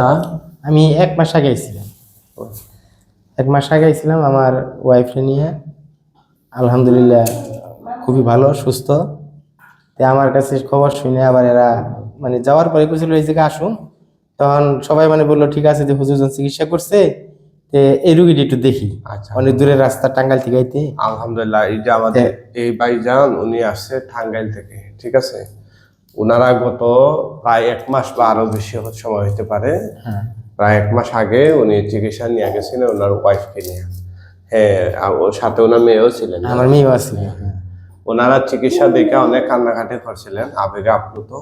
না আমি এক মাস আগে আইছিলাম এক মাস আগে আইছিলাম আমার ওয়াইফকে নিয়ে। আলহামদুলিল্লাহ খুবই ভালো সুস্থ। তে আমার কাছে খবর শুনে আবার এরা মানে যাওয়ার পরে কইছিল এই জায়গায় আসুন। তখন সবাই মানে বলল ঠিক আছে যে হুজুরজন চিকিৎসা করছে তে এই রুগীটি একটু দেখি। আচ্ছা। অনেক দূরের রাস্তা টাঙ্গাইল থেকে আইতে। আলহামদুলিল্লাহ এই যে আমাদের এই ভাইজান উনি আসছে টাঙ্গাইল থেকে ঠিক আছে? ওনারা গত প্রায় এক মাস বা আরও বেশি সময় হতে পারে। হ্যাঁ। প্রায় এক মাস আগে উনি চিকিৎসা নিয়ে গেছিলেন ওনার ওয়াইফকে নিয়ে। হ্যাঁ ওর সাথে ওনার মেয়েও ছিলেন। আমার মেয়েও আছে হ্যাঁ। ওনারা চিকিৎসা দেখে অনেক কান্নাকাটি করছিলেন আবেগে আপ্লুত।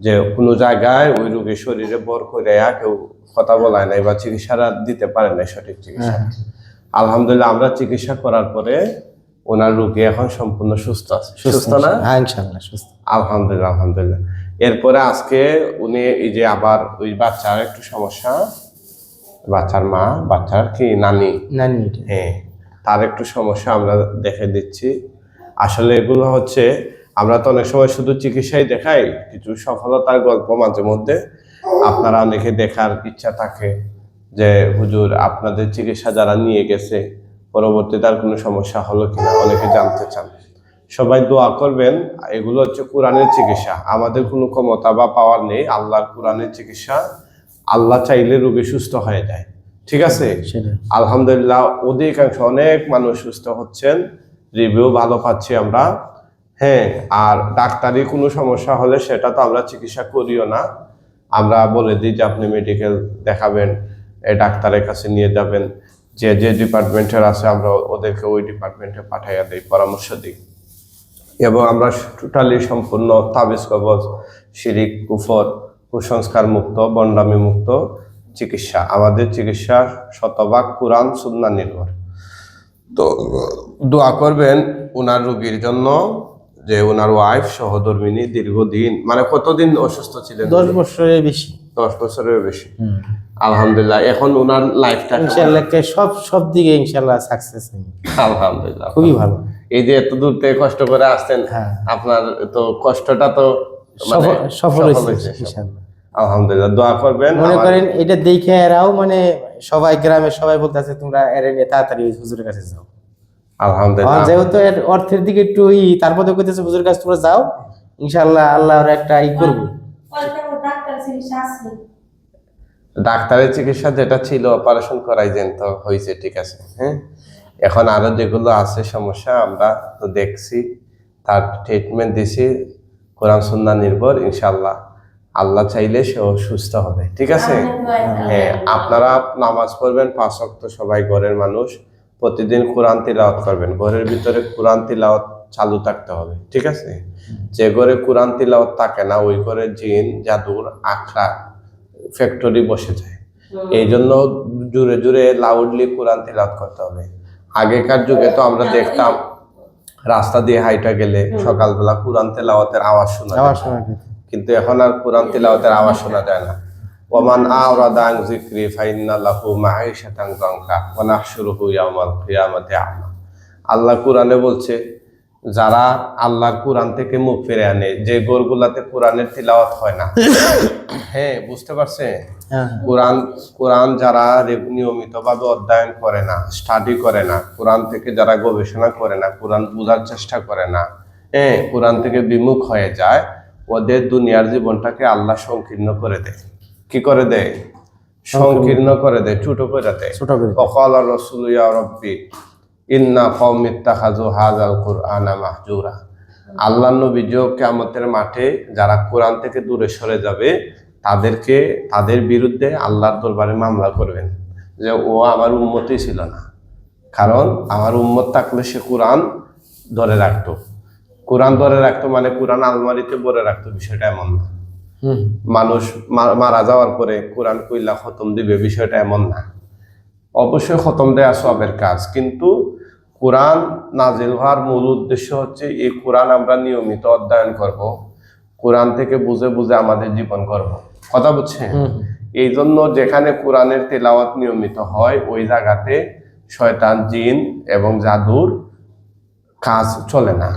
যে কোনো জায়গায় ওই রোগীর শরীরে বর করে কেউ কথা বলায় নাই বা চিকিৎসাটা দিতে পারে নাই সঠিক চিকিৎসা হ্যাঁ। আলহামদুলিল্লাহ আমরা চিকিৎসা করার পরে ওনার রোগী এখন সম্পূর্ণ সুস্থ আছে। সুস্থ না? হ্যাঁ ইনশাল্লাহ সুস্থ। আলহামদুলিল্লাহ আলহামদুলিল্লাহ। এরপরে আজকে উনি এই যে আবার ওই বাচ্চার একটু সমস্যা বাচ্চার মা বাচ্চার কি নানি? নানি হ্যাঁ তার একটু সমস্যা আমরা দেখে দিচ্ছি। আসলে এগুলো হচ্ছে আমরা তো অনেক সময় শুধু চিকিৎসাই দেখাই কিছু সফলতার গল্প মাঝে মধ্যে আপনারা অনেকে দেখার ইচ্ছা থাকে যে হুজুর আপনাদের চিকিৎসা যারা নিয়ে গেছে পরবর্তীতে আর কোনো সমস্যা হলো কিনা অনেকে জানতে চান। সবাই দোয়া করবেন এগুলো হচ্ছে কোরআনের চিকিৎসা। আমাদের কোনো ক্ষমতা বা পাওয়ার নেই আল্লাহর কোরআনের চিকিৎসা। আল্লাহ চাইলে রোগী সুস্থ হয়ে যায়। ঠিক আছে? আলহামদুলিল্লাহ অধিকাংশ অনেক মানুষ সুস্থ হচ্ছেন রিভিউ ভালো পাচ্ছি আমরা। হ্যাঁ আর ডাক্তারি কোনো সমস্যা হলে সেটা তো আমরা চিকিৎসা করিও না। আমরা বলে দিই যে আপনি মেডিকেল দেখাবেন ডাক্তারের কাছে নিয়ে যাবেন। যে যে ডিপার্টমেন্টের আছে আমরা ওদেরকে ওই ডিপার্টমেন্টে পাঠাইয়া দিই পরামর্শ দিই। এবং আমরা টোটালি সম্পূর্ণ তাবিজ কবজ শিরিক কুফর কুসংস্কার মুক্ত বন্ডামি মুক্ত চিকিৎসা। আমাদের চিকিৎসা শতভাগ কোরআন সুন্না নির্ভর। তো দোয়া করবেন ওনার রোগীর জন্য যে ওনার ওয়াইফ সহধর্মিনী দীর্ঘদিন মানে কতদিন অসুস্থ ছিলেন? দশ বছরের বেশি। দশ বছরের বেশি। আলহামদুলিল্লাহ এখন ওনার লাইফটা ইনশাল্লাহ কে- সব সব দিকে ইনশাল্লাহ সাকসেস আলহামদুলিল্লাহ। খুবই ভালো। এই যে এত দূর থেকে কষ্ট করে আসছেন হ্যাঁ। আপনার তো কষ্টটা তো মানে সফল হয়েছে। ইনশাল্লাহ আলহামদুলিল্লাহ দোয়া করবেন। মনে করেন এটা দেখে এরাও মানে সবাই গ্রামের সবাই বলতেছে তোমরা এর নিয়ে তাড়াতাড়ি হুজুরের কাছে যাও। আলহামদুলিল্লাহ। যেহেতু এর অর্থের দিকে একটু ই তারপরে কইতেছে হুজুরের কাছে তোমরা যাও ইনশাল্লাহ আল্লাহ ওর একটা ই করব। ডাক্তার চিকিৎসা আছে। ডাক্তারের চিকিৎসা যেটা ছিল অপারেশন করাইছেন তো হয়েছে ঠিক আছে? হ্যাঁ? এখন আরও যেগুলো আছে সমস্যা আমরা তো দেখছি তার ট্রিটমেন্ট দিছি কোরআন সুন্না নির্ভর ইনশাল্লাহ আল্লাহ চাইলে সেও সুস্থ হবে ঠিক আছে? হ্যাঁ আপনারা নামাজ পড়বেন পাঁচ ওয়াক্ত সবাই ঘরের মানুষ প্রতিদিন কোরআন তিলাওয়াত করবেন। ঘরের ভিতরে কোরআন তিলাওয়াত চালু থাকতে হবে ঠিক আছে? যে ঘরে কোরআন তিলাওয়াত থাকে না ওই ঘরে জিন জাদুর আখড়া ফ্যাক্টরি বসে যায়। এই জন্য জুড়ে জুড়ে লাউডলি কোরআন তেলাত করতে হবে। আগেকার যুগে তো আমরা দেখতাম রাস্তা দিয়ে হাইটা গেলে সকালবেলা কোরআন তেলাওয়াতের আওয়াজ শোনা। কিন্তু এখন আর কোরআন তিলাওয়াতের আওয়াজ শোনা যায় না। ওমান আওরাদা যিকরি ফাইন্না লাহু মাঈশাতান যানকা ওয়া নাহশুরুহু ইয়াওমাল কিয়ামাতি আমা। আল্লাহ কোরআনে বলছে যারা আল্লাহর কোরআন থেকে মুখ ফিরে আনে যে গোরগুলাতে কোরআনের তিলাওয়াত হয় না। হ্যাঁ বুঝতে পারছে হ্যাঁ। কোরআন কোরআন যারা নিয়মিতভাবে অধ্যয়ন করে না স্টাডি করে না কোরআন থেকে যারা গবেষণা করে না কোরআন বোঝার চেষ্টা করে না হ্যাঁ কোরআন থেকে বিমুখ হয়ে যায় ওদের দুনিয়ার জীবনটাকে আল্লাহ সংকীর্ণ করে দেয়। কি করে দেয়? সংকীর্ণ। করে দেয় ছোট করে দেয়। ছোট করে অকাল রসুল ইয়া রব্বি ইন্না কৌমিত্তা হাজু হাজাল কুরআনা মাহজুরা। আল্লাহ নবী কেমতের মাঠে যারা কোরআন থেকে দূরে সরে যাবে তাদেরকে তাদের বিরুদ্ধে আল্লাহর দরবারে মামলা করবেন যে ও আমার উন্মতই ছিল না। কারণ আমার উম্মত থাকলে সে কোরআন ধরে রাখতো। কোরআন ধরে রাখতো মানে কোরআন আলমারিতে ভরে রাখতো বিষয়টা এমন না। মানুষ মারা যাওয়ার পরে কোরআন কইলা খতম দিবে বিষয়টা এমন না। অবশ্যই খতম দেয়া সবের কাজ কিন্তু কোরআন নাজিল হওয়ার মূল উদ্দেশ্য হচ্ছে এই কোরআন আমরা নিয়মিত অধ্যয়ন করব। কোরআন থেকে বুঝে বুঝে আমাদের জীবন করব। কথা বুঝছেন এই জন্য যেখানে কোরআনের তেলাওয়াত নিয়মিত হয় ওই জায়গাতে শয়তান জিন এবং জাদুর কাজ চলে না।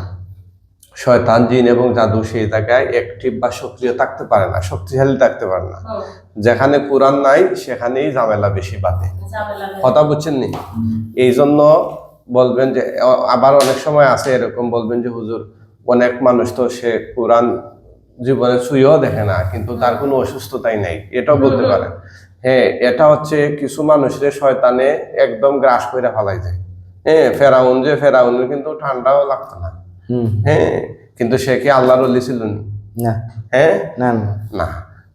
শয়তান জিন এবং জাদু সেই জায়গায় অ্যাক্টিভ বা সক্রিয় থাকতে পারে না শক্তিশালী থাকতে পারে না। যেখানে কোরআন নাই সেখানেই ঝামেলা বেশি বাঁধে। কথা বুঝছেন নি? এই জন্য বলবেন যে আবার অনেক সময় আছে এরকম বলবেন যে হুজুর অনেক মানুষ তো সে কোরআন জীবনে ছুঁয়েও দেখে না কিন্তু তার কোনো অসুস্থতাই নাই। এটাও বলতে পারেন। হ্যাঁ এটা হচ্ছে কিছু মানুষের শয়তানে একদম গ্রাস করে ফেলাই যায় হ্যাঁ ফেরাউন যে ফেরাউনের কিন্তু ঠান্ডাও লাগতো না। হ্যাঁ কিন্তু সে কি আল্লাহর অলি ছিল না? হ্যাঁ? না না।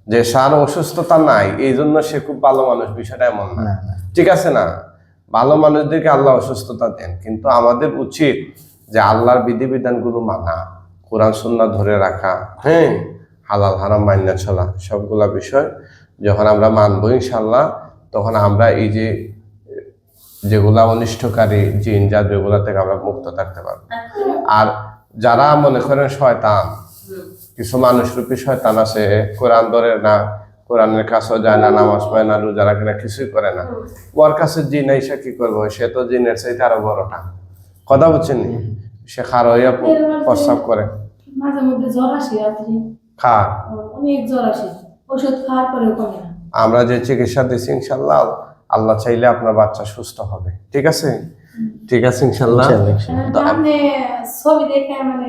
যে সার অসুস্থতা নাই এই জন্য সে খুব ভালো মানুষ বিষয়টা এমন না। ঠিক আছে না? ভালো মানুষদেরকে আল্লাহ অসুস্থতা দেন কিন্তু আমাদের উচিত যে আল্লাহর বিধিবিধানগুলো মানা কোরআন সুন্নাহ ধরে রাখা হ্যাঁ হালাল হারাম মান্য চলা সবগুলা বিষয় যখন আমরা মানবো ইনশাল্লাহ তখন আমরা এই যে যেগুলা অনিষ্টকারী জিন যা যেগুলা থেকে আমরা মুক্ত থাকতে পারব। আর যারা মনে করেন শয়তান কিছু মানুষ রূপী শয়তান আছে কোরআন ধরে না কোরআনের কাছেও যায় না নামাজ পড়ে না রোজা রাখে না কিছুই করে না। ওর কাছে জিন এসে কি করব? সে তো জিনের চাইতে আরও বড়টা। কথা বুঝছেন নি? সে খার হইয়া প্রস্তাব করে। মাঝে মধ্যে জ্বর আসে রাত্রি। খা অনেক জ্বর আসে। ওষুধ খাওয়ার পরেও কমে না। আমরা যে চিকিৎসা দিচ্ছি ইনশাল্লাহ আল্লাহ চাইলে আপনার বাচ্চা সুস্থ হবে। ঠিক আছে? ঠিক আছে ইনশাল্লাহ? আপনি ছবি দেখে মানে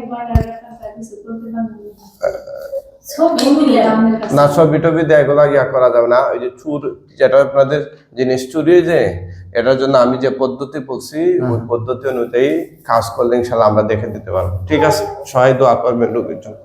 না। ছবি টবি দেয় এগুলো ইয়া করা যাবে না। ওই যে চুর যেটা আপনাদের জিনিস চুরি যে এটার জন্য আমি যে পদ্ধতি বলছি ওই পদ্ধতি অনুযায়ী কাজ করলে ইনশাল্লাহ আমরা দেখে দিতে পারব। ঠিক আছে? সবাই দোয়া করবেন রোগীর জন্য।